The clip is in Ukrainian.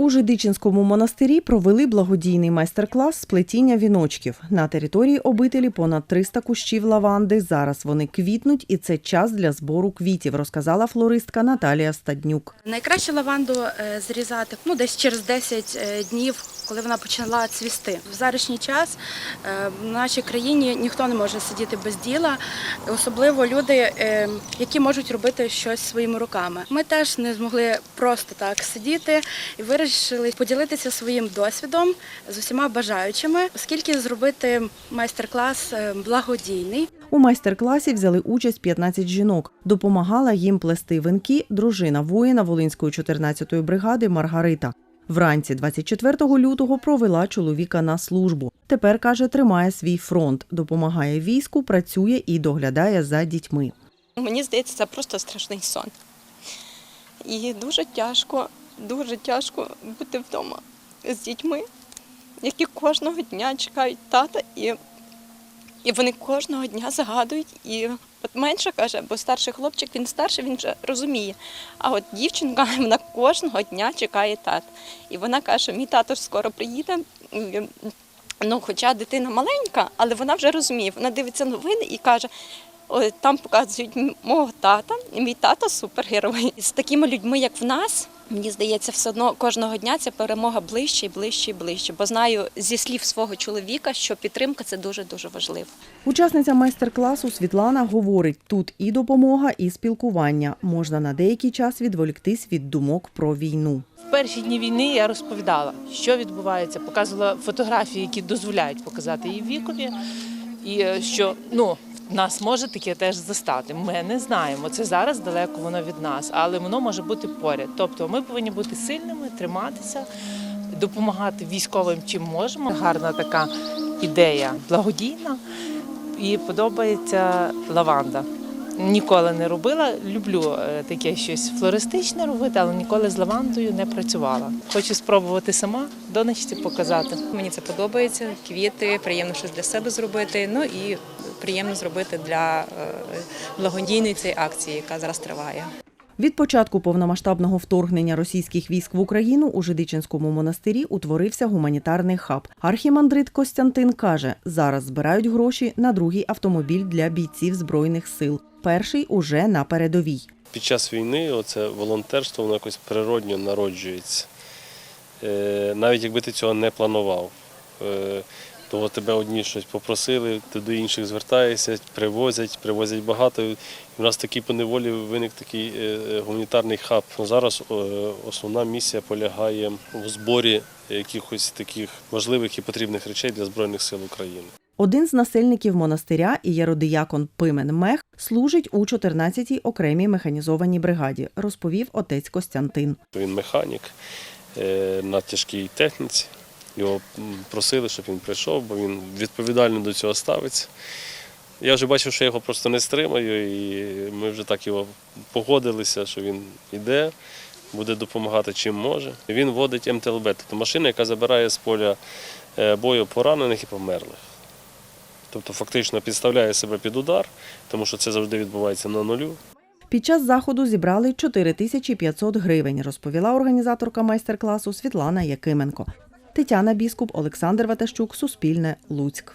У Жидичинському монастирі провели благодійний майстер-клас з плетіння віночків. На території обителі понад 300 кущів лаванди. Зараз вони квітнуть, і це час для збору квітів, розказала флористка Наталія Стаднюк. Найкраще лаванду е, зрізати ну, десь через 10 е, днів, коли вона почала цвісти. В зарішній час е, в нашій країні ніхто не може сидіти без діла, особливо люди, які можуть робити щось своїми руками. Ми теж не змогли просто так сидіти і вирішили поділитися своїм досвідом з усіма бажаючими, оскільки зробити майстер-клас е, благодійний. У майстер-класі взяли участь 15 жінок. Допомагала їм плести вінки дружина воїна Волинської 14-ї бригади Маргарита. Вранці 24 лютого провела чоловіка на службу. Тепер каже, тримає свій фронт, допомагає війську, працює і доглядає за дітьми. Мені здається, це просто страшний сон. І дуже тяжко, дуже тяжко бути вдома з дітьми, які кожного дня чекають тата, і, і вони кожного дня згадують. І от менше каже, бо старший хлопчик, він старший, він вже розуміє. А от дівчинка, вона кожного дня чекає тата. І вона каже, мій тато ж скоро приїде. Ну, хоча дитина маленька, але вона вже розуміє. Вона дивиться новини і каже: там показують мого тата, і мій тато супергерой. З такими людьми, як в нас, мені здається, все одно кожного дня ця перемога ближче і ближче і ближче. Бо знаю зі слів свого чоловіка, що підтримка це дуже дуже важливо. Учасниця майстер-класу Світлана говорить: тут і допомога, і спілкування. Можна на деякий час відволіктись від думок про війну. В перші дні війни я розповідала, що відбувається, показувала фотографії, які дозволяють показати її вікові, і е, що ну. Нас може таке теж застати. Ми не знаємо. Це зараз далеко воно від нас, але воно може бути поряд. Тобто ми повинні бути сильними, триматися, допомагати військовим чим можемо. Гарна така ідея, благодійна і подобається лаванда. Ніколи не робила. Люблю е, таке щось флористичне робити, але ніколи з лавандою не працювала. Хочу спробувати сама донечці показати. Мені це подобається. Квіти, приємно щось для себе зробити. Ну і приємно зробити для е, благодійної цієї акції, яка зараз триває. Від початку повномасштабного вторгнення російських військ в Україну у Жидичинському монастирі утворився гуманітарний хаб. Архімандрит Костянтин каже, зараз збирають гроші на другий автомобіль для бійців збройних сил. Перший уже на передовій. Під час війни оце волонтерство воно якось природньо народжується. Е, Навіть якби ти цього не планував. То тебе одні щось попросили, ти до інших звертаєшся, привозять, привозять багато. І в нас такий по неволі виник такий е, е, гуманітарний хаб. Зараз е, основна місія полягає в зборі якихось таких важливих і потрібних речей для Збройних сил України. Один з насельників монастиря і єродиякон Пимен Мех служить у 14-й окремій механізованій бригаді, розповів отець Костянтин. Він механік на тяжкій техніці. Його просили, щоб він прийшов, бо він відповідально до цього ставиться. Я вже бачив, що я його просто не стримаю, і ми вже так його погодилися, що він йде, буде допомагати чим може. Він водить МТЛБ, тобто машина, яка забирає з поля е, бою поранених і померлих. Тобто фактично підставляє себе під удар, тому що це завжди відбувається на нулю. Під час заходу зібрали 4500 гривень, розповіла організаторка майстер-класу Світлана Якименко. Тетяна Біскуп, Олександр Ватащук, Суспільне, Луцьк.